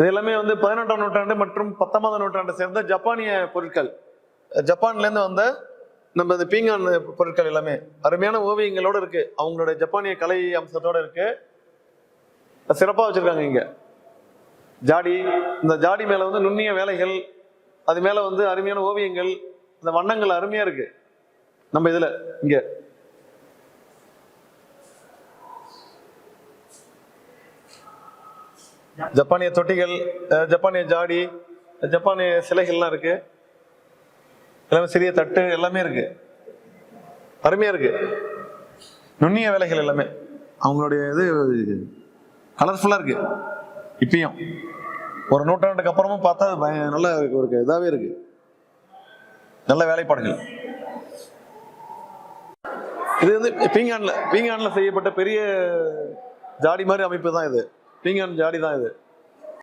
இது எல்லாமே வந்து பதினெட்டாம் நூற்றாண்டு மற்றும் பத்தொன்பதாம் நூற்றாண்டை சேர்ந்த ஜப்பானிய பொருட்கள். ஜப்பான்லேருந்து வந்த நம்ம இந்த பீங்கான் பொருட்கள் எல்லாமே அருமையான ஓவியங்களோட இருக்கு. அவங்களோட ஜப்பானிய கலை அம்சத்தோட இருக்கு. சிறப்பாக வச்சிருக்காங்க இங்க. ஜாடி இந்த ஜாடி மேல வந்து நுண்ணிய வேலைகள் அது மேல வந்து அருமையான ஓவியங்கள் இந்த வண்ணங்கள் அருமையா இருக்கு. நம்ம இதுல இங்க. ஜப்பானிய தொட்டிகள் ஜப்பானிய ஜாடி ஜப்பானிய சிலைகள்லாம் இருக்கு. எல்லாமே சிறிய தட்டு எல்லாமே இருக்கு. அருமையா இருக்கு. நுண்ணிய வேலைகள் எல்லாமே. அவங்களுடைய இது கலர்ஃபுல்லா இருக்கு. இப்பயும். ஒரு நூற்றாண்டுக்கு அப்புறமும் பார்த்தா அது பய- நல்ல ஒரு இதாகவே இருக்கு. நல்ல வேலைப்பாடுகள். இது வந்து பீங்கான்ல பீங்கான்ல செய்யப்பட்ட பெரிய ஜாடி மாதிரி அமைப்பு தான் இது. பீங்கான் ஜாடி தான் இது.